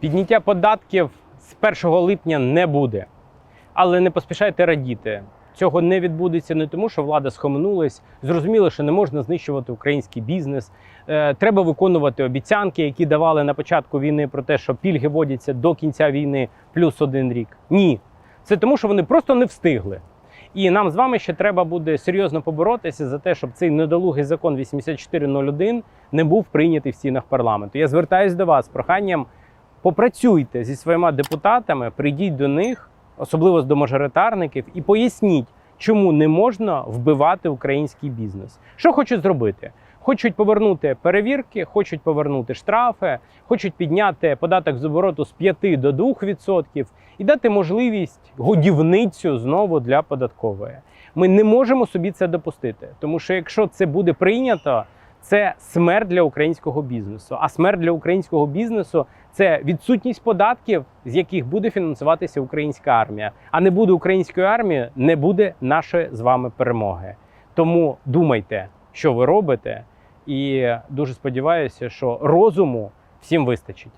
Підняття податків з 1 липня не буде. Але не поспішайте радіти. Цього не відбудеться не тому, що влада схаменулась. Зрозуміло, що не можна знищувати український бізнес. Е, треба виконувати обіцянки, які давали на початку війни про те, що пільги вводяться до кінця війни плюс один рік. Ні. Це тому, що вони просто не встигли. І нам з вами ще треба буде серйозно поборотися за те, щоб цей недолугий закон 8401 не був прийнятий в стінах парламенту. Я звертаюся до вас з проханням попрацюйте зі своїми депутатами, прийдіть до них, особливо до мажоритарників, і поясніть, чому не можна вбивати український бізнес. Що хочуть зробити? Хочуть повернути перевірки, хочуть повернути штрафи, хочуть підняти податок з обороту з 5 до 2% і дати можливість годівницю знову для податкової. Ми не можемо собі це допустити, тому що якщо це буде прийнято, це смерть для українського бізнесу. А смерть для українського бізнесу це відсутність податків, з яких буде фінансуватися українська армія. А не буде української армії, не буде нашої з вами перемоги. Тому думайте, що ви робите, і дуже сподіваюся, що розуму всім вистачить.